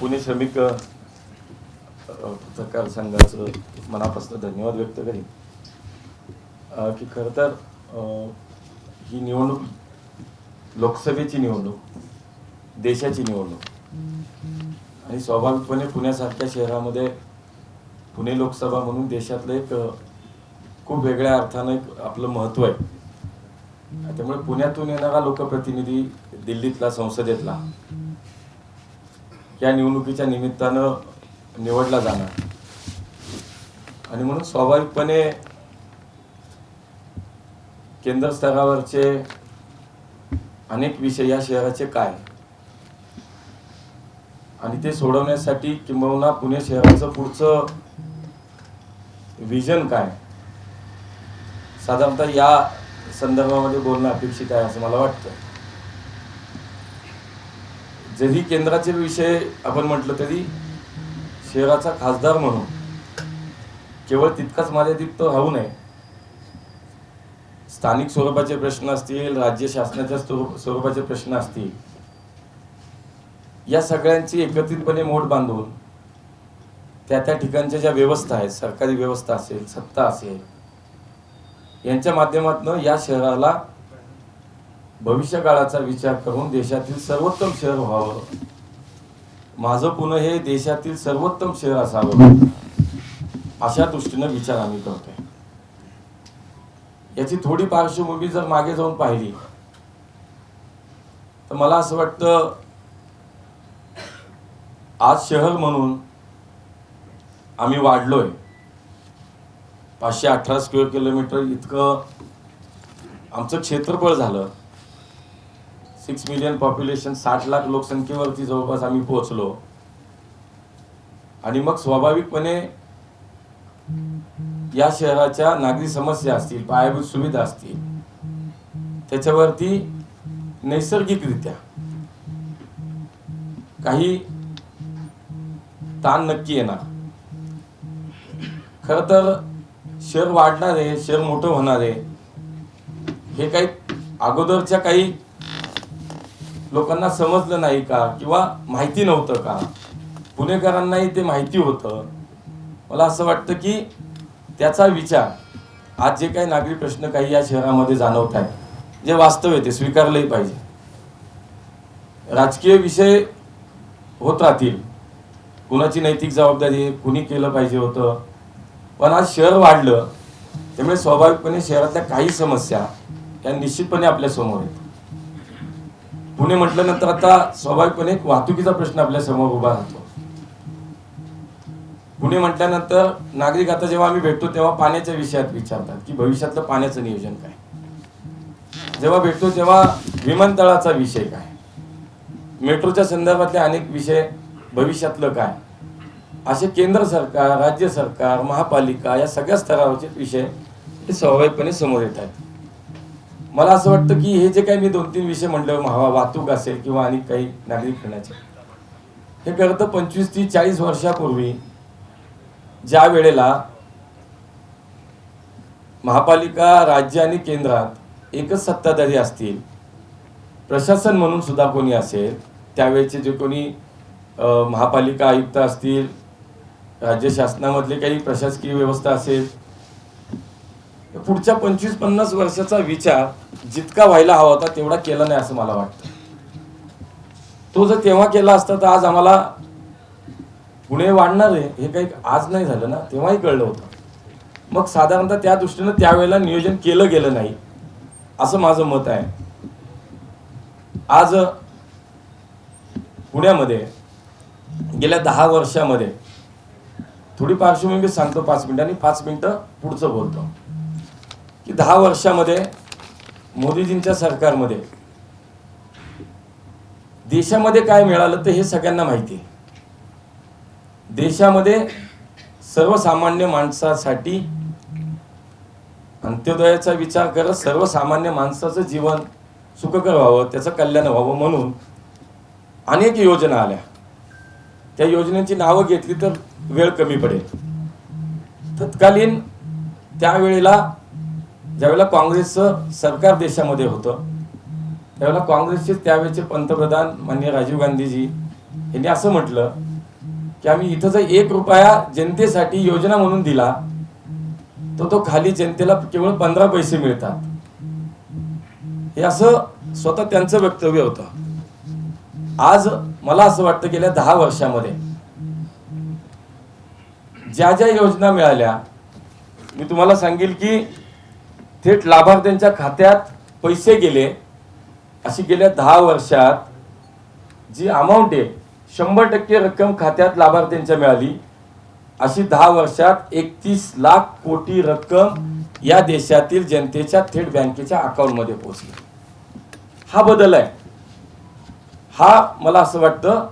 पुणे श्रमिक पत्रकार संघाचं मनापासून धन्यवाद व्यक्त करीन. की खरं तर ही निवडणूक लोकसभेची निवडणूक देशाची निवडणूक आणि स्वाभाविकपणे पुण्यासारख्या शहरामध्ये पुणे लोकसभा म्हणून देशातलं एक खूप वेगळ्या अर्थानं एक आपलं महत्त्व आहे. त्यामुळे पुण्यातून येणारा लोकप्रतिनिधी दिल्लीतला संसदेतला या निवडणुकीच्या निमित्तानं निवडला जाणार. आणि म्हणून स्वाभाविकपणे केंद्र स्तरावरचे अनेक विषय या शहराचे काय? आणि ते सोडवण्यासाठी किंबहुना पुणे शहराचं पुढचं विजन काय? साधारणतः या संदर्भामध्ये बोलणं अपेक्षित आहे असं मला वाटतं. जरी केंद्राचे विषय आपण म्हटलं तरी शहराचा खासदार म्हणून केवळ तितकाच मर्यादित तो राहू नये. स्थानिक स्वरूपाचे प्रश्न असतील राज्य शासनाच्या स्वरूपाचे प्रश्न असतील या सगळ्यांची एकत्रितपणे मोठ बांधून त्या त्या ठिकाणच्या ज्या व्यवस्था आहेत सरकारी व्यवस्था असेल सत्ता असेल यांच्या माध्यमातून या शहराला भविष्य काळाचा विचार करून देशातील सर्वोत्तम शहर व्हावं. माझं पुणे हे देशातील सर्वोत्तम शहर असावं. अशा दृष्टीनं विचार आम्ही करतोय. याची थोडी पार्श्वभूमी जर मागे जाऊन पाहिली तर मला असं वाटतं आज शहर म्हणून आम्ही वाढलोय. पाचशे अठरा स्क्वेअर किलोमीटर इतकं आमचं क्षेत्रफळ झालं. सिक्स मिलियन पॉप्युलेशन साठ लाख लोकसंख्येवरती जवळपास आम्ही पोहोचलो. आणि मग स्वाभाविकपणे या शहराच्या नागरी समस्या असतील पायाभूत सुविधा असतील त्याच्यावरती नैसर्गिकरित्या काही ताण नक्की येणार. खर तर शहर वाढणार आहे शहर मोठं होणार आहे हे काही अगोदरच्या काही लोकांना समजलं नाही का किंवा माहिती नव्हतं का? पुणेकरांनाही ते माहिती होतं. मला असं वाटतं की त्याचा विचार आज जे काही नागरी प्रश्न काही या शहरामध्ये जाणवत आहेत जे वास्तव आहे ते स्वीकारलंही पाहिजे. राजकीय विषय होत राहतील. कुणाची नैतिक जबाबदारी आहे कुणी केलं पाहिजे होतं. पण आज शहर वाढलं त्यामुळे स्वाभाविकपणे शहरातल्या काही समस्या या निश्चितपणे आपल्यासमोर आहेत. पुणे म्हटल्यानंतर आता स्वाभाविकपणे एक वाहतुकीचा प्रश्न आपल्यासमोर उभा राहतो. पुणे म्हटल्यानंतर नागरिक आता जेव्हा आम्ही भेटतो तेव्हा पाण्याच्या विषयात विचारतात की भविष्यातलं पाण्याचं नियोजन काय? जेव्हा भेटतो तेव्हा विमानतळाचा विषय काय? मेट्रोच्या संदर्भातले अनेक विषय भविष्यातलं काय? असे केंद्र सरकार राज्य सरकार महापालिका या सगळ्या स्तरावरचे विषय हे स्वाभाविकपणे समोर येत आहेत. मला असं वाटतं की हे जे काही मी दोन तीन विषय म्हणलं हवा वाहतूक असेल किंवा आणि काही नागरिक फिरण्याचे हे खरं तर पंचवीस ते चाळीस वर्षापूर्वी ज्या वेळेला महापालिका राज्य आणि केंद्रात एकच सत्ताधारी असतील प्रशासन म्हणून सुद्धा कोणी असेल त्यावेळेचे जे कोणी महापालिका आयुक्त असतील राज्य शासनामधले काही प्रशासकीय व्यवस्था असेल पुढच्या पंचवीस पन्नास वर्षाचा विचार जितका व्हायला हवा होता तेवढा केला नाही असं मला वाटतं. तो जर तेव्हा केला असता तर आज आम्हाला पुणे वाढणार आहे हे काही आज नाही झालं ना तेव्हाही कळलं होतं. मग साधारणतः त्या दृष्टीनं त्यावेळेला नियोजन केलं गेलं नाही असं माझं मत आहे. आज पुण्यामध्ये गेल्या दहा वर्षामध्ये थोडी पार्श्वभूमी मी सांगतो पाच मिनिटं आणि पाच मिनिटं पुढचं बोलतो. की दहा वर्षामध्ये मोदीजींच्या सरकारमध्ये देशामध्ये काय मिळालं तर हे सगळ्यांना माहिती आहे. देशामध्ये सर्वसामान्य माणसासाठी अंत्योदयाचा विचार करत सर्वसामान्य माणसाचं जीवन सुखकर व्हावं त्याचं कल्याण व्हावं म्हणून अनेक योजना आल्या. त्या योजनेची नावं घेतली तर वेळ कमी पडेल. तत्कालीन त्यावेळेला ज्यावेळेला काँग्रेसचं सरकार देशामध्ये होतं त्यावेळेला काँग्रेसचे त्यावेळेचे पंतप्रधान माननीय राजीव गांधीजी यांनी असं म्हटलं की आम्ही इथं जर एक रुपया जनतेसाठी योजना म्हणून दिला तर तो खाली जनतेला केवळ पंधरा पैसे मिळतात. हे असं स्वतः त्यांचं वक्तव्य होतं. आज मला असं वाटतं गेल्या दहा वर्षामध्ये ज्या ज्या योजना मिळाल्या मी तुम्हाला सांगेल की थेट लाभार्थ्यांच्या खात्यात पैसे गेले. अशी गेल्या दहा वर्षात जी अमाऊंट आहे शंभर टक्के रक्कम खात्यात लाभार्थ्यांच्या मिळाली. अशी दहा वर्षात एकतीस लाख कोटी रक्कम या देशातील जनतेच्या थेट बँकेच्या अकाउंटमध्ये पोहोचली. हा बदल आहे. हा मला असं वाटतं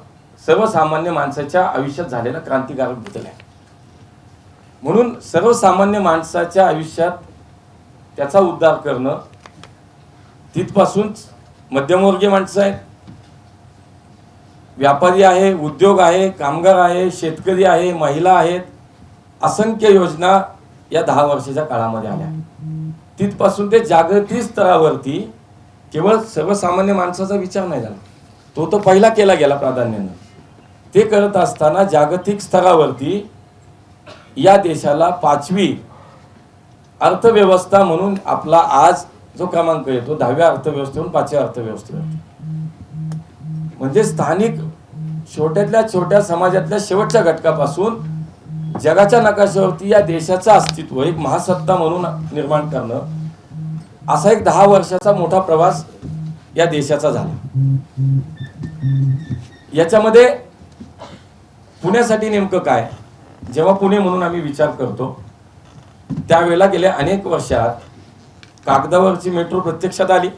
सर्वसामान्य माणसाच्या आयुष्यात झालेला क्रांतिकारक बदल आहे. म्हणून सर्वसामान्य माणसाच्या आयुष्यात त्याचा उद्धार करणं तिथपासून मध्यमवर्गीय माणसं आहेत. व्यापारी आहे उद्योग आहे कामगार आहे शेतकरी आहे महिला आहेत असंख्य योजना या दहा वर्षाच्या काळामध्ये आल्या. तिथपासून ते जागतिक स्तरावरती केवळ सर्वसामान्य माणसाचा विचार नाही झाला. तो तो पहिला केला गेला प्राधान्यानं. ते करत असताना जागतिक स्तरावरती या देशाला पाचवी अर्थव्यवस्था म्हणून आपला आज जो क्रमांक येतो दहाव्या अर्थव्यवस्थेहून पाचव्या अर्थव्यवस्थेवर. म्हणजे स्थानिक छोट्यातल्या छोट्या समाजातल्या शेवटच्या घटकापासून जगाच्या नकाशावरती या देशाचं अस्तित्व एक महासत्ता म्हणून निर्माण करणं असा एक दहा वर्षाचा मोठा प्रवास या देशाचा झाला. याच्यामध्ये पुण्यासाठी नेमकं काय? जेव्हा पुणे म्हणून आम्ही विचार करतो त्यावेळेला गेल्या अनेक वर्षात कागदावरची मेट्रो प्रत्यक्षात आली.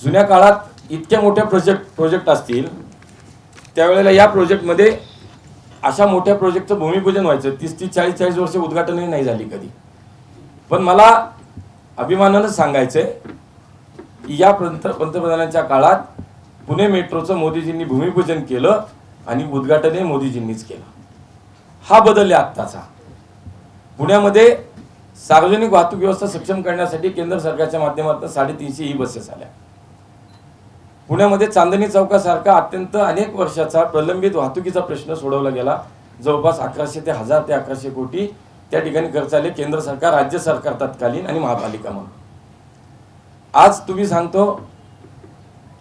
जुन्या काळात इतक्या मोठ्या प्रोजेक्ट प्रोजेक्ट असतील त्यावेळेला या प्रोजेक्टमध्ये अशा मोठ्या प्रोजेक्टचं भूमिपूजन व्हायचं. तीस तीस चाळीस चाळीस वर्ष उद्घाटनही नाही झाली कधी. पण मला अभिमानानं सांगायचंय की या पंत पंतप्रधानांच्या काळात पुणे मेट्रोचं मोदीजींनी भूमिपूजन केलं आणि उद्घाटनही मोदीजींनीच केलं. हा बदल आहे आत्ताचा. पुण्यामध्ये सार्वजनिक वाहतूक व्यवस्था सक्षम करण्यासाठी केंद्र सरकारच्या माध्यमातून साडेतीनशे ई बसेस आल्या. पुण्यामध्ये चांदणी चौकासारखा अत्यंत अनेक वर्षाचा प्रलंबित वाहतुकीचा प्रश्न सोडवला गेला. जवळपास अकराशे ते हजार ते अकराशे कोटी त्या ठिकाणी खर्च आले. केंद्र सरकार राज्य सरकार तत्कालीन आणि महापालिका म्हणून. आज तुम्ही सांगतो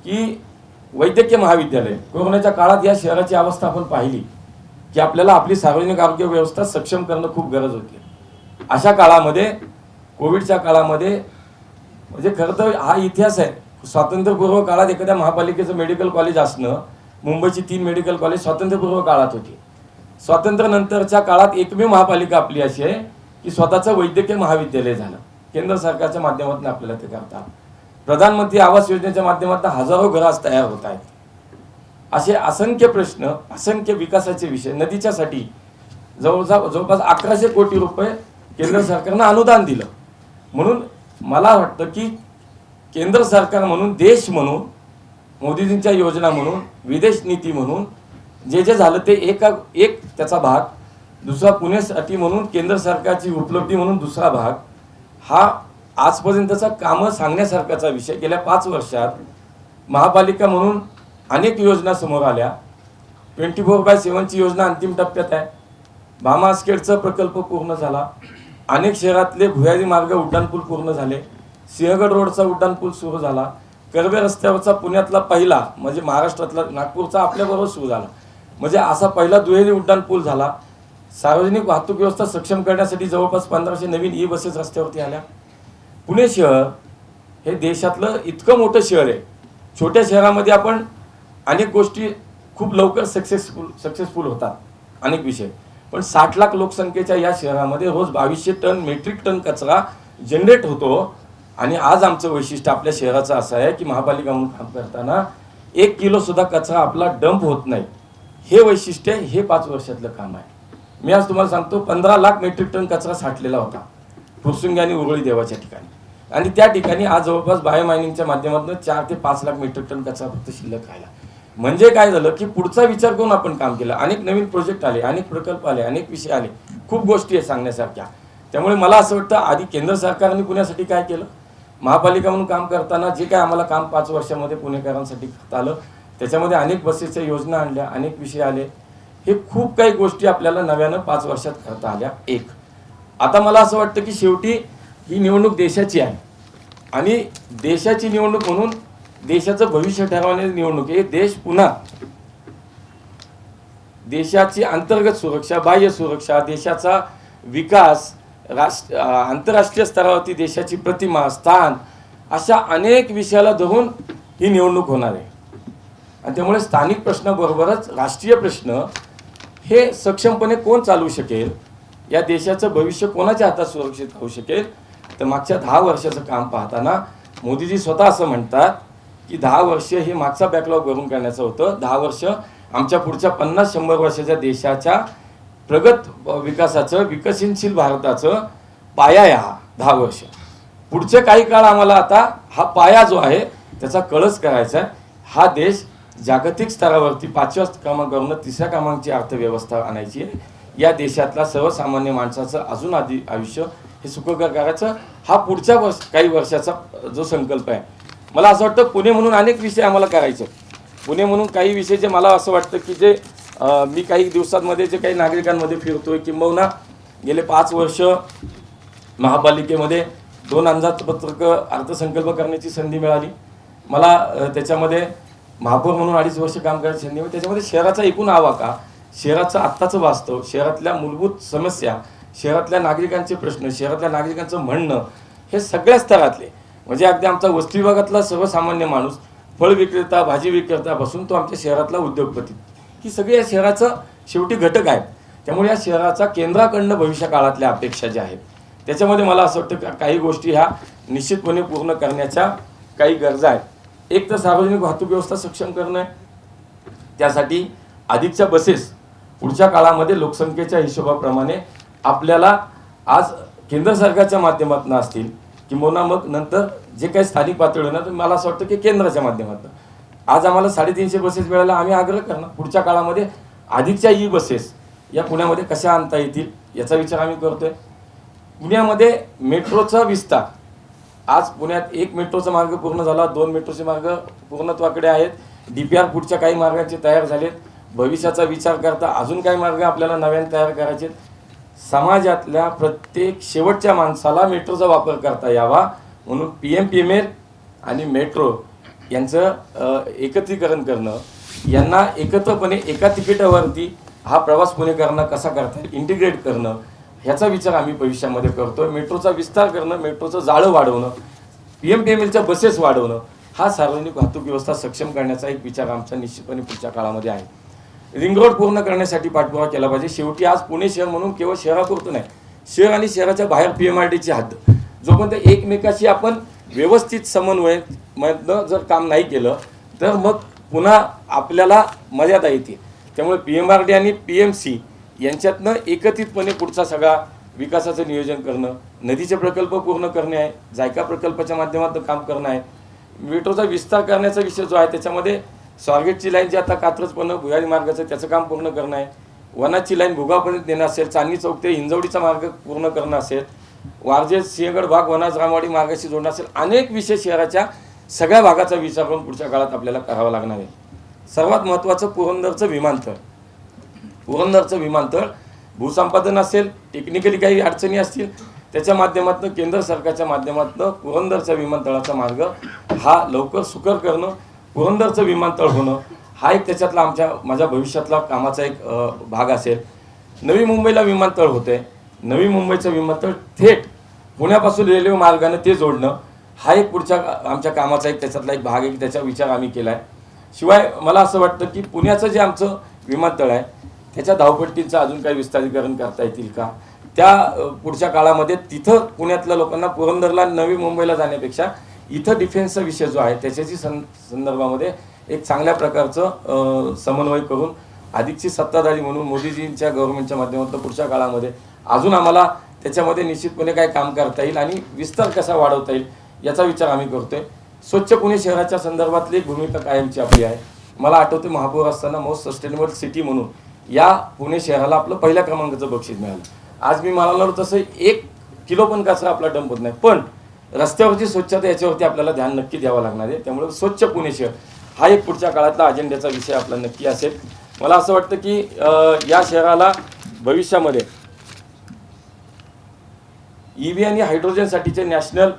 की वैद्यकीय महाविद्यालय कोरोनाच्या काळात या शहराची अवस्था आपण पाहिली की आपल्याला आपली सार्वजनिक आरोग्य व्यवस्था सक्षम करणं खूप गरज होती. अशा काळामध्ये कोविडच्या काळामध्ये म्हणजे खरं तर हा इतिहास आहे. स्वातंत्र्यपूर्व काळात एखाद्या महापालिकेचं मेडिकल कॉलेज असणं मुंबईची तीन मेडिकल कॉलेज स्वातंत्र्यपूर्व काळात होती. स्वातंत्र्यानंतरच्या काळात एकमेव महापालिका आपली अशी आहे की स्वतःचं वैद्यकीय महाविद्यालय झालं. केंद्र सरकारच्या माध्यमातून आपल्याला ते करतात प्रधानमंत्री आवास योजनेच्या माध्यमातून हजारो घरं आज तयार होत आहेत. असे असंख्य प्रश्न असंख्य विकासाचे विषय नदीच्यासाठी जवळजवळ जवळपास अकराशे कोटी रुपये केंद्र सरकारनं अनुदान दिलं. म्हणून मला वाटतं की केंद्र सरकार म्हणून देश म्हणून मोदीजींच्या योजना म्हणून विदेश नीती म्हणून जे जे झालं ते एका एक त्याचा भाग दुसरा पुण्यासाठी म्हणून केंद्र सरकारची उपलब्धी म्हणून दुसरा भाग हा आजपर्यंतचा कामं सांगण्यासारखाचा विषय. गेल्या पाच वर्षात महापालिका म्हणून अनेक योजना समोर आल्या. ट्वेंटी फोर बाय सेवनची योजना अंतिम टप्प्यात आहे. भामास्केडचा प्रकल्प पूर्ण झाला. अनेक शहरातले भुयारी मार्ग उड्डाणपूल पूर्ण झाले. सिंहगड रोडचा उड्डाणपूल सुरू झाला. कर्वे रस्त्यावरचा पुण्यातला पहिला म्हणजे महाराष्ट्रातला नागपूरचा आपल्याबरोबर सुरू झाला. म्हणजे असा पहिला दुहेरी उड्डाणपूल झाला. सार्वजनिक वाहतूक व्यवस्था सक्षम करण्यासाठी जवळपास पंधराशे नवीन ई बसेस रस्त्यावरती आल्या. पुणे शहर हे देशातलं इतकं मोठं शहर आहे. छोट्या शहरामध्ये आपण अनेक गोष्टी खूप लवकर सक्सेसफुल सक्सेसफुल होतात. अनेक विषय. पण साठ लाख लोकसंख्येच्या या शहरामध्ये रोज बावीसशे टन मेट्रिक टन कचरा जनरेट होतो. आणि आज आमचं वैशिष्ट्य आपल्या शहराचं असं आहे की महापालिका म्हणून काम करताना एक किलोसुद्धा कचरा आपला डंप होत नाही. हे वैशिष्ट्य हे पाच वर्षातलं काम आहे. मी आज तुम्हाला सांगतो पंधरा लाख मेट्रिक टन कचरा साठलेला होता. फुरसुंगी आणि उरळी देवाच्या ठिकाणी. आणि त्या ठिकाणी आज जवळपास बायोमायनिंगच्या माध्यमातून चार ते पाच लाख मेट्रिक टन कचरा फक्त शिल्लक राहिला. म्हणजे काय झालं की पुढचा विचार करून आपण काम केलं. अनेक नवीन प्रोजेक्ट आले अनेक प्रकल्प आले अनेक विषय आले. खूप गोष्टी आहेत सांगण्यासारख्या. त्यामुळे मला असं वाटतं आधी केंद्र सरकारने पुण्यासाठी काय केलं? महापालिका म्हणून काम करताना जे काय आम्हाला काम पाच वर्षामध्ये पुणेकरांसाठी करता आलं त्याच्यामध्ये अनेक बसेसच्या योजना आणल्या अनेक विषय आले. हे खूप काही गोष्टी आपल्याला नव्यानं पाच वर्षात करता आल्या. एक. आता मला असं वाटतं की शेवटी ही निवडणूक देशाची आहे. आणि देशाची निवडणूक म्हणून देशाचं भविष्य ठरवण्याची निवडणूक आहे. हे देश पुन्हा देशाची अंतर्गत सुरक्षा बाह्य सुरक्षा देशाचा विकास राष्ट्र आंतरराष्ट्रीय स्तरावरती देशाची प्रतिमा स्थान अशा अनेक विषयाला धरून ही निवडणूक होणार आहे. आणि त्यामुळे स्थानिक प्रश्नाबरोबरच राष्ट्रीय प्रश्न हे सक्षमपणे कोण चालवू शकेल? या देशाचं भविष्य कोणाच्या हातात सुरक्षित होऊ शकेल? तर मागच्या दहा वर्षाचं काम पाहताना मोदीजी स्वतः असं म्हणतात की दहा वर्ष हे मागचा बॅकलॉग भरून करण्याचं होतं. दहा वर्ष आमच्या पुढच्या पन्नास शंभर वर्षाच्या देशाच्या प्रगत विकासाचं विकसनशील भारताचं पाया आहे हा दहा वर्ष. पुढचे काही काळ आम्हाला आता हा पाया जो आहे त्याचा कळस करायचा आहे. हा देश जागतिक स्तरावरती पाचव्या क्रमांकावरून तिसऱ्या क्रमांकाची अर्थव्यवस्था आणायची आहे. या देशातला सर्वसामान्य माणसाचं अजून आधी आयुष्य हे सुखकर करायचं. हा पुढच्या वर्ष काही वर्षाचा जो संकल्प आहे मला असं वाटतं पुणे म्हणून अनेक विषय आम्हाला करायचे पुणे म्हणून काही विषय जे मला असं वाटतं की जे मी काही दिवसांमध्ये जे काही नागरिकांमध्ये फिरतोय किंबहुना गेले पाच वर्ष महापालिकेमध्ये दोन अंदाजपत्रक अर्थसंकल्प करण्याची संधी मिळाली. मला त्याच्यामध्ये महापौर म्हणून अडीच वर्ष काम करायची संधी मिळाली. त्याच्यामध्ये शहराचा एकूण आवाका शहराचं आत्ताचं वास्तव शहरातल्या मूलभूत समस्या शहरातल्या नागरिकांचे प्रश्न शहरातल्या नागरिकांचं म्हणणं हे सगळ्या स्तरातले. म्हणजे अगदी आमचा वस्ती विभागातला सर्वसामान्य माणूस फळ विक्रेता भाजी विक्रेतापासून तो आमच्या शहरातला उद्योगपती. ही सगळी या शहराचं शेवटी घटक आहेत. त्यामुळे या शहराचा केंद्राकडनं भविष्य काळातल्या अपेक्षा ज्या आहेत त्याच्यामध्ये मला असं वाटतं का काही गोष्टी ह्या निश्चितपणे पूर्ण करण्याच्या काही गरजा आहेत. एक तर सार्वजनिक वाहतूक व्यवस्था सक्षम करणं आहे त्यासाठी अधिकच्या बसेस पुढच्या काळामध्ये लोकसंख्येच्या हिशोबाप्रमाणे आपल्याला आज केंद्र सरकारच्या माध्यमातून असतील किंबहुना मग नंतर जे काही स्थानिक पातळीवर ना तर मला असं वाटतं की केंद्राच्या माध्यमातून. आज आम्हाला साडेतीनशे बसेस मिळायला आम्ही आग्रह करणार. पुढच्या काळामध्ये अधिकच्या ई बसेस या पुण्यामध्ये कशा आणता येतील याचा विचार आम्ही करतोय. पुण्यामध्ये मेट्रोचा विस्तार. आज पुण्यात एक मेट्रोचा मार्ग पूर्ण झाला दोन मेट्रोचे मार्ग पूर्णत्वाकडे आहेत. डी पी आर पुढच्या काही मार्गांचे तयार झालेत. भविष्याचा विचार करता अजून काही मार्ग आपल्याला नव्याने तयार करायचे आहेत. समाजातल्या प्रत्येक शेवटच्या माणसाला मेट्रोचा वापर करता यावा म्हणून P M P M L आणि मेट्रो यांचं एकत्रीकरण करणं यांना एकत्रपणे एका तिकिटावरती हा प्रवास पुणेकरांना कसा करता येईल इंटिग्रेट करणं ह्याचा विचार आम्ही भविष्यामध्ये करतो मेट्रोचा विस्तार करणं मेट्रोचं जाळं वाढवणं पी एम पी एम एलच्या बसेस वाढवणं हा सार्वजनिक वाहतूक व्यवस्था सक्षम करण्याचा एक विचार आमचा निश्चितपणे पुढच्या काळामध्ये आहे. रिंग रोड पूर्ण करण्यासाठी पाठपुरावा केला पाहिजे. शेवटी आज पुणे शहर म्हणून केवळ शहरापुरतं नाही शहर आणि शहराच्या बाहेर पी एम आर डीची हद्द जोपर्यंत एकमेकाशी आपण व्यवस्थित समन्वय मधनं जर काम नाही केलं तर मग पुन्हा आपल्याला मर्यादा येते. त्यामुळे पी एम आर डी आणि पी एम सी यांच्यातनं एकत्रितपणे पुढचा सगळा विकासाचं नियोजन करणं नदीचे प्रकल्प पूर्ण करणे आहे जायका प्रकल्पाच्या माध्यमातून काम करणं आहे. मेट्रोचा विस्तार करण्याचा विषय जो आहे त्याच्यामध्ये स्वारगेटची लाईन जी आता कात्रजपणं भुयारी मार्गाचं त्याचं काम पूर्ण करणं आहे. वनाची लाईन भुगापर्यंत नेणं असेल चांदणी चौक ते हिंजवडीचा मार्ग पूर्ण करणं असेल वारजे सिंहगड भाग वनाज रामवाडी मार्गाशी जोडणं असेल अनेक विषय शहराच्या सगळ्या भागाचा विचार करून पुढच्या काळात आपल्याला करावा लागणार आहे. सर्वात महत्त्वाचं पुरंदरचं विमानतळ. पुरंदरचं विमानतळ भूसंपादन असेल टेक्निकली काही अडचणी असतील त्याच्या माध्यमातून केंद्र सरकारच्या माध्यमातून पुरंदरच्या विमानतळाचा मार्ग हा लवकर सुकर करणं पुरंदरचं विमानतळ होणं हा एक त्याच्यातला आमच्या माझ्या भविष्यातला कामाचा एक भाग असेल. नवी मुंबईला विमानतळ होते. नवी मुंबईचं विमानतळ थेट पुण्यापासून रेल्वे मार्गाने ते जोडणं हा एक पुढच्या का- आमच्या कामाचा एक त्याच्यातला एक भाग आहे की त्याचा विचार आम्ही केला आहे शिवाय मला असं वाटतं की पुण्याचं जे आमचं विमानतळ आहे त्याच्या धावपट्टीचं अजून काही विस्तारीकरण करता येतील का? त्या पुढच्या काळामध्ये तिथं पुण्यातल्या लोकांना पुरंदरला नवी मुंबईला जाण्यापेक्षा इथं डिफेन्सचा विषय जो आहे त्याच्याची सं संदर्भामध्ये एक चांगल्या प्रकारचं समन्वय करून अधिकची सत्ताधारी म्हणून मोदीजींच्या गव्हर्नमेंटच्या माध्यमातून पुढच्या काळामध्ये अजून आम्हाला त्याच्यामध्ये निश्चितपणे काय काम करता येईल आणि विस्तार कसा वाढवता येईल याचा विचार आम्ही करतोय. स्वच्छ पुणे शहराच्या संदर्भातली एक भूमिका कायमची आपली आहे. मला आठवते महापौर असताना मोस्ट सस्टेनेबल सिटी म्हणून या पुणे शहराला आपलं पहिल्या क्रमांकाचं बक्षीस मिळालं. आज मी म्हणालो तसं एक किलो पण कचरा आपला डंप होत नाही. पण रस्त्यावरची स्वच्छता याच्यावरती आपल्याला ध्यान नक्की द्यावं लागणार आहे. त्यामुळे स्वच्छ पुणे शहर हा एक पुढच्या काळातला अजेंड्याचा विषय आपला नक्की असेल. मला असं वाटतं की या शहराला भविष्यामध्ये ई व्ही आणि हायड्रोजनसाठीचे नॅशनल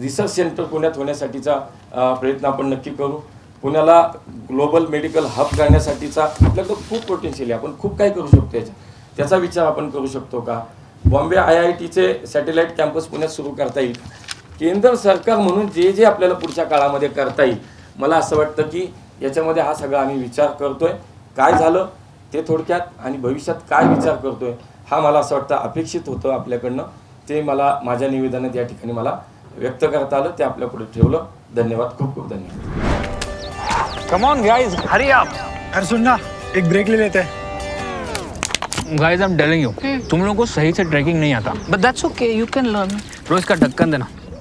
रिसर्च सेंटर पुण्यात होण्यासाठीचा प्रयत्न आपण नक्की करू. पुण्याला ग्लोबल मेडिकल हब करण्यासाठीचा आपल्याकडं खूप पोटेन्शियल आहे. आपण खूप काय करू शकतो याच्या त्याचा विचार आपण करू शकतो का? बॉम्बे आय आय टीचे सॅटेलाईट कॅम्पस पुण्यात सुरू करता येईल. केंद्र सरकार म्हणून जे जे आपल्याला पुढच्या काळामध्ये करता येईल मला असं वाटतं की याच्यामध्ये हा सगळा आम्ही विचार करतोय. काय झालं ते थोडक्यात आणि भविष्यात काय विचार करतोय हा मला असं वाटतं अपेक्षित होतं आपल्याकडनं. ते मला माझ्या निवेदनात या ठिकाणी मला व्यक्त करता आलं ते आपल्या पुढे ठेवलं. धन्यवाद खूप खूप धन्यवाद. Come on guys hurry up अरे सुन ना एक ब्रेक ले लेते. हैं guys I am telling you तुम लोगों को सही से ट्रैकिंग नहीं आता. But that's okay, you can learn. रोज का ढक्कन देना.